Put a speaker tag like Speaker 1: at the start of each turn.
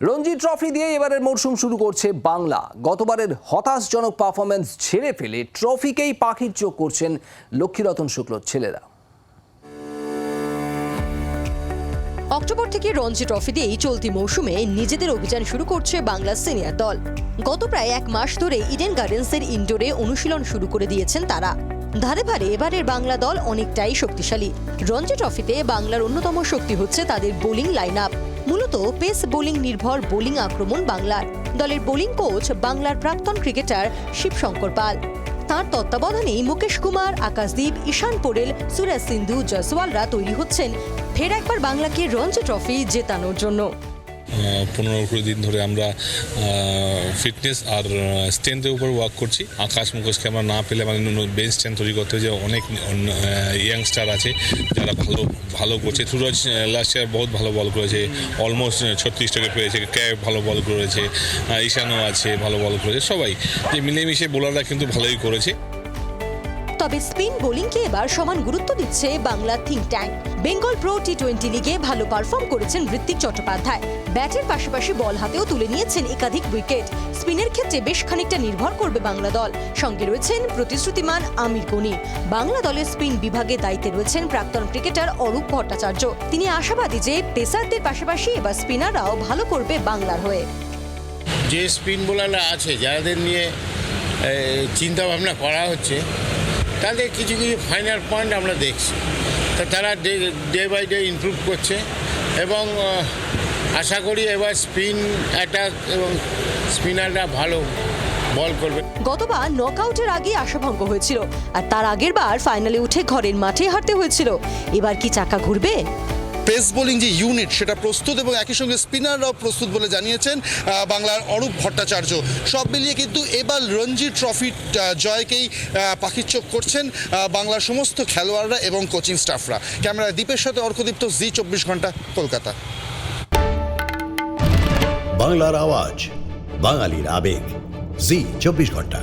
Speaker 1: Ranji trophy দিয়ে এবারের মরশুম শুরু করছে বাংলা। গতবারের হতাশজনক পারফরমেন্স ছেড়ে ফেলে ট্রফিকেই পাখির চোখ করছেন লক্ষ্মীরতন শুক্লর ছেলেরা।
Speaker 2: অক্টোবর থেকে রঞ্জি ট্রফি দিয়েই চলতি মৌসুমে নিজেদের অভিযান শুরু করছে বাংলা সিনিয়র দল। গত প্রায় এক মাস ধরে ইডেন গার্ডেন্সের ইনডোরে অনুশীলন শুরু করে দিয়েছেন তারা। ধারে ভারে এবারের বাংলা দল অনেকটাই শক্তিশালী। রঞ্জি ট্রফিতে বাংলার অন্যতম শক্তি হচ্ছে তাদের বোলিং লাইন আপ মূলত পেস বোলিং নির্ভর বোলিং আক্রমণ বাংলার। দলের বোলিং কোচ বাংলার প্রাক্তন ক্রিকেটার শিবশঙ্কর পাল। তাঁর তত্ত্বাবধানেই মুকেশ কুমার, আকাশদীপ, ঈশান পোরেল, সুরেশ সিন্ধু, জয়সওয়ালরা তৈরি হচ্ছেন। ফের একবার বাংলাকে রঞ্জি ট্রফি জেতানোর জন্য।
Speaker 3: পনেরো কুড়ি দিন ধরে আমরা ফিটনেস আর স্ট্রেংথের উপর ওয়ার্ক করছি। আকাশ মুখোশকে আমরা না পেলে আমাদের বেঞ্চ স্ট্রেংথ তৈরি করতে যে অনেক ইয়াংস্টার আছে, যারা ভালো ভালো করছে। সুরজ লাস্ট ইয়ার বহুত ভালো বল করেছে অলমোস্ট ছত্রিশটাকে পেয়েছে, ক্যাব ভালো বল করেছে ঈশানও আছে, ভালো বল করেছে, সবাই। যে মিলেমিশে বোলাররা কিন্তু ভালোই করেছে।
Speaker 2: তবে স্পিন বোলিংকে এবার সমান গুরুত্ব দিচ্ছে Bangla think tank. Bengal pro T twenty লিগে ভালো পারফর্ম করেছেন ঋত্বিক চট্টোপাধ্যায়। ব্যাটের পাশাপাশি বল হাতেও তুলে নিয়েছেন একাধিক উইকেট। স্পিনের ক্ষেত্রে বেশ খানিকটা নির্ভর করবে বাংলা দল। সঙ্গে রয়েছেন প্রতিশ্রুতিমান আমির কোনি বাংলা দলের স্পিন বিভাগে দায়িত্বে রয়েছেন প্রাক্তন ক্রিকেটার অরূপ ভট্টাচার্য। তিনি আশাবাদী যে পেসারদের পাশাপাশি এবার স্পিনাররাও ভালো করবে বাংলার হয়ে।
Speaker 4: যে স্পিন বোলাররা আছে, যাদের নিয়ে চিন্তা ভাবনা করা হচ্ছে তাদের কিছু কিছু ফাইনাল পয়েন্ট আমরা দেখছি। তা তারা ডে বাই ডে ইমপ্রুভ করছে এবং আশা করি এবার স্পিন অ্যাটাক এবং স্পিনাররা ভালো বল করবে।
Speaker 2: গতবার নকআউটের আগে আশাভঙ্গ হয়েছিল, আর তার আগের বার ফাইনালে উঠে ঘরের মাঠে হারতে হয়েছিল। এবার কি চাকা ঘুরবে?
Speaker 5: পেস বোলিং যে ইউনিট, সেটা প্রস্তুত এবং একই সঙ্গে স্পিনাররাও প্রস্তুত বলে জানিয়েছেন বাংলার অরূপ ভট্টাচার্য। সব মিলিয়ে কিন্তু এবার রঞ্জি ট্রফি জয়কেই পাখির চোখ করছেন বাংলার সমস্ত খেলোয়াড়রা এবং কোচিং স্টাফরা। ক্যামেরা দ্বীপের সাথে অর্কদীপ্ত, জি চব্বিশ ঘণ্টা, কলকাতা।
Speaker 6: বাংলার আওয়াজ, বাঙালির আবেগ, জি চব্বিশ ঘণ্টা।